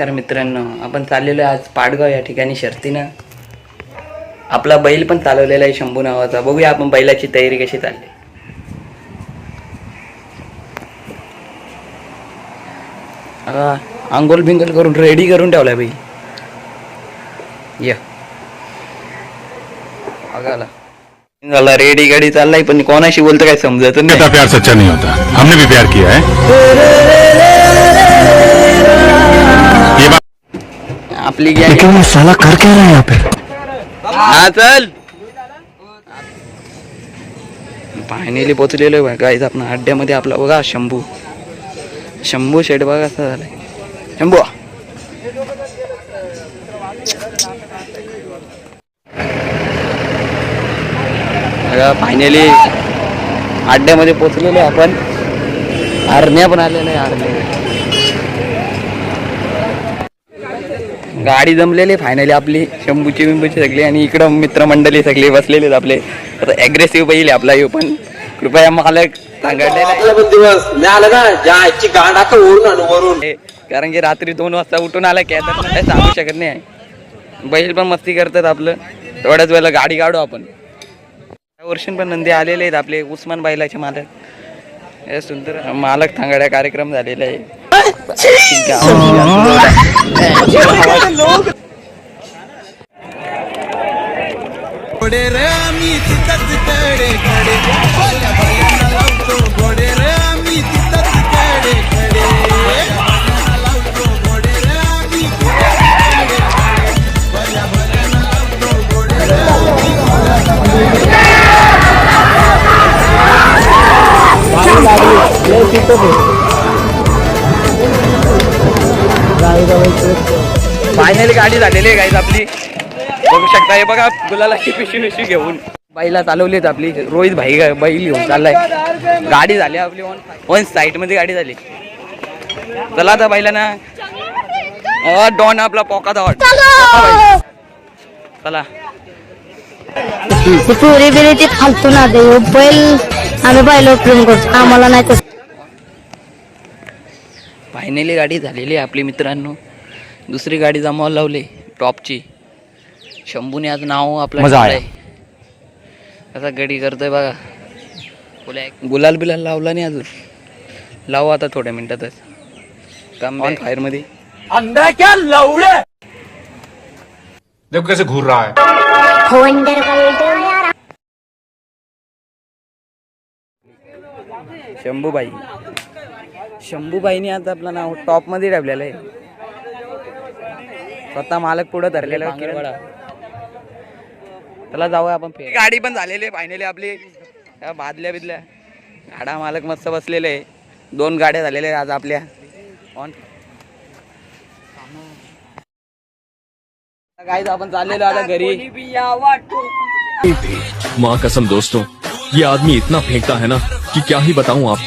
नमस्कार मित्रांनो. आपण चाललेलो आहे आज पाडगाव या ठिकाणी शर्तीनं. आपला बैल पण चालवलेला आहे शंभू नावाचा. बघूया आपण बैलाची तयारी कशी चालली. आंघोल बिंगोल करून रेडी करून ठेवलाय बैल. ये. झाला रेडी गाडी चाललाय पण कोणाशी बोलतो काय समजत नाही. प्यार सच्चा नहीं होता. हमने भी प्यार किया है. आपली ये साला कर क्या रहा है यहाँ पे? हा चल. फायनली पोचलेलो आहे गाईज आपण अड्ड्यामध्ये आपला बघा शंभू. शंभू शेड बघा कसा झालाय. शंभू. बघा फायनली अड्ड्यामध्ये पोचलेलो आहे आपण. आरण्या पण आलेला आहे आरण्या. गाडी जमलेली फायनली आपली. शंभूची बिंबूची सगळी आणि इकडं मित्रमंडळी सगळे बसलेले आहेत आपले. आता ॲग्रेसिव्ह बैल आहे आपला येऊ पण. कृपया मालक सांगायला आपला पण दिवस मी आलं ना ज्या आजची गांड आता ओढून आणू वरून. कारण की रात्री दोन वाजता उठून आला की आता काय सांगू शकत नाही. बैल पण मस्ती करतात आपलं. तेवढ्याच वेळेला गाडी काढू आपण. या वर्षी पण नंदी आलेले आहेत आपले उस्मान बैलाचे मालक. हे सुंदर मालक थांगाड्या कार्यक्रम झालेला आहे. घोडे रे आम्ही तिथंच कडे कडे भल्या लावतो घोडे रे आम्ही तिथंच कडे कडे लावतो घोडे रे आम्ही भल्या लावतो घोडे फायनली गाडी झालेली आहे गाईज आपली. बघू शकता हे बघा गुलाला पिशवी पिशवी घेऊन. बाईला चालवलीत आपली. रोहित भाई बैल घेऊन चाललाय. गाडी झाली आपली ऑन वन साईडमध्ये गाडी झाली. चला आता बाईला ना डॉन आपला पोका डॉट चला पुरी बिरी ती फालतू ना दे ह्यो बैल आम्ही बैल प्रेम करतो. आम्हाला नाही तसं फायनली गाडी झालेली आहे आपली मित्रांनो. दुसरी गाडी जमावायला लावली टॉपची. शंभूने आज नाव आपलं मजा ठेवलंय. कसा गडी करतोय बघा. गुलाल गुलाल बिलाल लावला नाही अजून. लावू आता थोड्या मिनिटातच. काम ऑन फायरमध्ये. देखो कैसे घूर रहा है। शंभूबाई. शंभूबाईने आता आपलं नाव टॉपमध्ये ठेवलेलं आहे. स्वतः मालक पुढे धरलेला चला जाऊया आपण फेर. गाडी पण झालेली आहे फायनली आपली. या बादल्या बिदल्या. गाडा मालक मस्त बसलेले आहे. दोन गाड्या झालेल्या आहेत आज आपल्या. ऑन काय आपण चाललेलो आता घरी. माँ कसम दोस्तों ये आदमी इतना फेंकता है ना कि क्या ही बताऊं आप